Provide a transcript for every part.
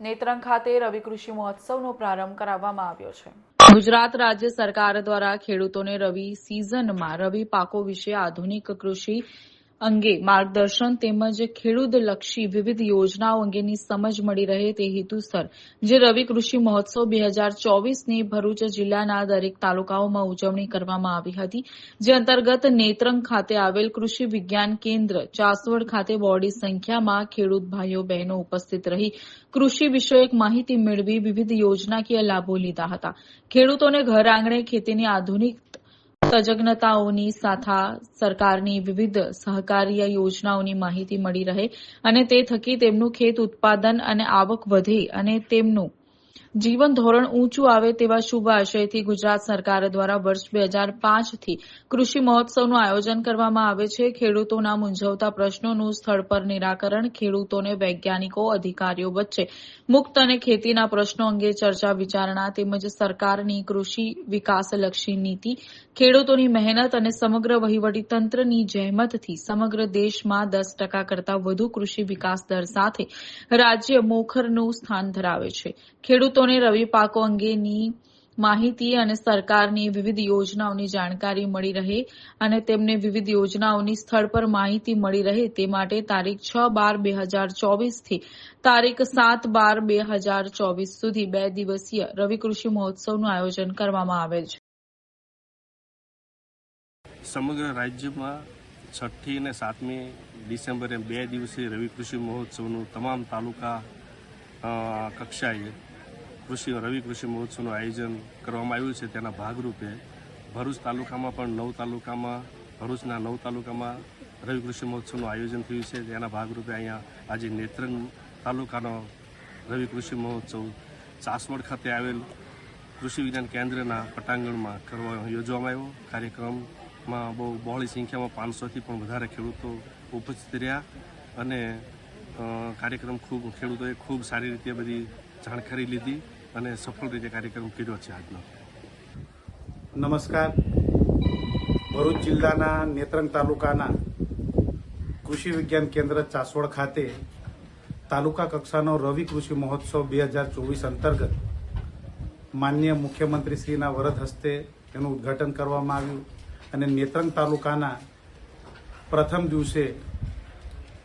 નેત્રંગ ખાતે રવિ કૃષિ મહોત્સવનો પ્રારંભ કરાવવામાં આવ્યો છે. ગુજરાત રાજ્ય સરકાર દ્વારા ખેડૂતોને રવિ સિઝનમાં રવિ પાકો વિશે આધુનિક કૃષિ અંગે માર્ગદર્શન તેમજ ખેડૂતલક્ષી વિવિધ યોજનાઓ અંગેની સમજ મળી રહે તે હેતુસર. જે રવિ કૃષિ મહોત્સવ બે હજાર ચોવીસની ભરૂચ જિલ્લાના દરેક તાલુકાઓમાં ઉજવણી કરવામાં આવી હતી. જે અંતર્ગત નેત્રંગ ખાતે આવેલ કૃષિ વિજ્ઞાન કેન્દ્ર, ચાસવડ ખાતે બોડી સંખ્યામાં ખેડૂત ભાઈઓ બહેનો ઉપસ્થિત રહી કૃષિ વિષયક માહિતી મેળવી વિવિધ યોજનાકીય લાભો લીધા હતા. ખેડૂતોને ઘર આંગણે ખેતીની આધુનિક તજજ્ઞતાઓની સાથે સરકારની વિવિધ સહકાર્ય યોજનાઓની માહિતી મળી રહે અને તે થકી તેમનું ખેત ઉત્પાદન અને આવક વધે અને તેમનું જીવન ધોરણ ઊંચું આવે તેવા શુભ આશયથી ગુજરાત સરકાર દ્વારા વર્ષ બે હજાર પાંચથી કૃષિ મહોત્સવનું આયોજન કરવામાં આવે છે. ખેડૂતોના મૂંઝવતા પ્રશ્નોનું સ્થળ પર નિરાકરણ, ખેડૂતોને વૈજ્ઞાનિકો, અધિકારીઓ વચ્ચે મુક્ત અને ખેતીના પ્રશ્નો અંગે ચર્ચા, વિચારણા તેમજ સરકારની કૃષિ વિકાસલક્ષી નીતિ, ખેડૂતોની મહેનત અને સમગ્ર વહીવટીતંત્રની જહેમતથી સમગ્ર દેશમાં દસ ટકા કરતાં વધુ કૃષિ વિકાસ દર સાથે રાજ્ય મોખરનું સ્થાન ધરાવે છે. ખેડૂતોને રવિ પાકો અંગેની માહિતી અને સરકારની વિવિધ યોજનાઓની જાણકારી મળી રહે અને તેમને વિવિધ યોજનાઓની સ્થળ પર માહિતી મળી રહે તે માટે તારીખ છ બાર બે હજાર ચોવીસથી તારીખ સાત બાર બે હજાર ચોવીસ સુધી બે દિવસીય રવિ કૃષિ મહોત્સવનું આયોજન કરવામાં આવેલ છે. સમગ્ર રાજ્યમાં છઠ્ઠી અને સાતમી ડિસેમ્બરે બે દિવસીય રવિ કૃષિ મહોત્સવનું તમામ તાલુકા કક્ષાએ કૃષિ રવિ કૃષિ મહોત્સવનું આયોજન કરવામાં આવ્યું છે. તેના ભાગરૂપે ભરૂચ તાલુકામાં પણ નવ તાલુકામાં, ભરૂચના નવ તાલુકામાં રવિ કૃષિ મહોત્સવનું આયોજન થયું છે. તેના ભાગરૂપે અહીંયા આજે નેત્રંગ તાલુકાનો રવિ કૃષિ મહોત્સવ ચાસવડ ખાતે આવેલ કૃષિ વિજ્ઞાન કેન્દ્રના પટાંગણમાં કરવા યોજવામાં આવ્યો. કાર્યક્રમમાં બહુ બહોળી સંખ્યામાં પાંચસોથી પણ વધારે ખેડૂતો ઉપસ્થિત રહ્યા અને કાર્યક્રમ ખૂબ ખેડૂતોએ ખૂબ સારી રીતે બધી જાણકારી લીધી. અને સફળ રીતે કાર્યક્રમ કર્યો છે આજનો. નમસ્કાર. ભરૂચ જિલ્લાના નેત્રંગ તાલુકાના કૃષિ વિજ્ઞાન કેન્દ્ર ચાસોડ ખાતે તાલુકા કક્ષાનો રવિ કૃષિ મહોત્સવ બે હજાર ચોવીસ અંતર્ગત માન્ય મુખ્યમંત્રીશ્રીના વરદ હસ્તે તેનું ઉદ્ઘાટન કરવામાં આવ્યું અને નેત્રંગ તાલુકાના પ્રથમ દિવસે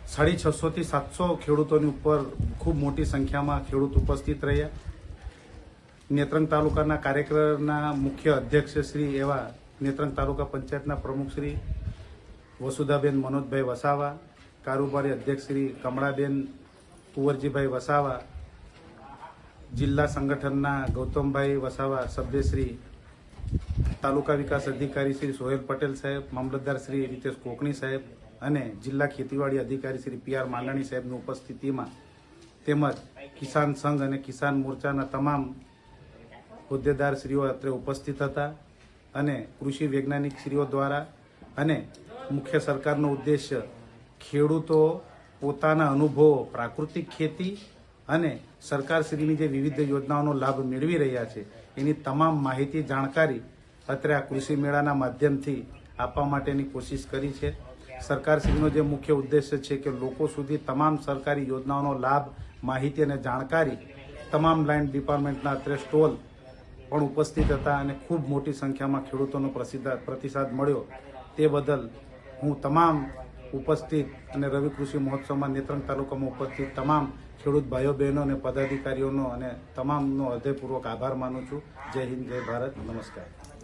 સાડી છસોથી સાતસો ખેડૂતોની ઉપર ખૂબ મોટી સંખ્યામાં ખેડૂત ઉપસ્થિત રહ્યા. નેત્રંગ તાલુકાના કાર્યક્રમના મુખ્ય અધ્યક્ષ શ્રી એવા નેત્રંગ તાલુકા પંચાયતના પ્રમુખ શ્રી વસુધાબેન મનોજભાઈ વસાવા, કારોબારી અધ્યક્ષ શ્રી કમળાબેન કુંવરજીભાઈ વસાવા, જિલ્લા સંગઠનના ગૌતમભાઈ વસાવા સભ્યશ્રી તાલુકા વિકાસ અધિકારી શ્રી સોહેલ પટેલ સાહેબ, મામલતદાર શ્રી રીતેશ કોકણી સાહેબ અને જિલ્લા ખેતીવાડી અધિકારી શ્રી પી આર માંડણી સાહેબની ઉપસ્થિતિમાં તેમજ કિસાન સંઘ અને કિસાન મોરચાના તમામ હોદ્દેદાર શ્રીઓ અત્રે ઉપસ્થિત હતા અને કૃષિ વૈજ્ઞાનિક શ્રીઓ દ્વારા અને મુખ્ય સરકારનો ઉદ્દેશ્ય ખેડૂતો પોતાના અનુભવો, પ્રાકૃતિક ખેતી અને સરકારશ્રીની જે વિવિધ યોજનાઓનો લાભ મેળવી રહ્યા છે, એની તમામ માહિતી, જાણકારી અત્રે આ કૃષિ મેળાના માધ્યમથી આપવા માટેની કોશિશ કરી છે. સરકારશ્રીનો જે મુખ્ય ઉદ્દેશ્ય છે કે લોકો સુધી તમામ સરકારી યોજનાઓનો લાભ, માહિતી અને જાણકારી તમામ લાઇન ડિપાર્ટમેન્ટના અત્રે સ્ટોલ પણ ઉપસ્થિત હતા અને ખૂબ મોટી સંખ્યામાં ખેડૂતોનો પ્રતિસાદ મળ્યો. તે બદલ હું તમામ ઉપસ્થિત અને રવિ કૃષિ મહોત્સવમાં નેત્રંગ તાલુકામાં ઉપસ્થિત તમામ ખેડૂત ભાઈઓ બહેનો અને પદાધિકારીઓનો અને તમામનો હૃદયપૂર્વક આભાર માનું છું. જય હિન્દ, જય ભારત. નમસ્કાર.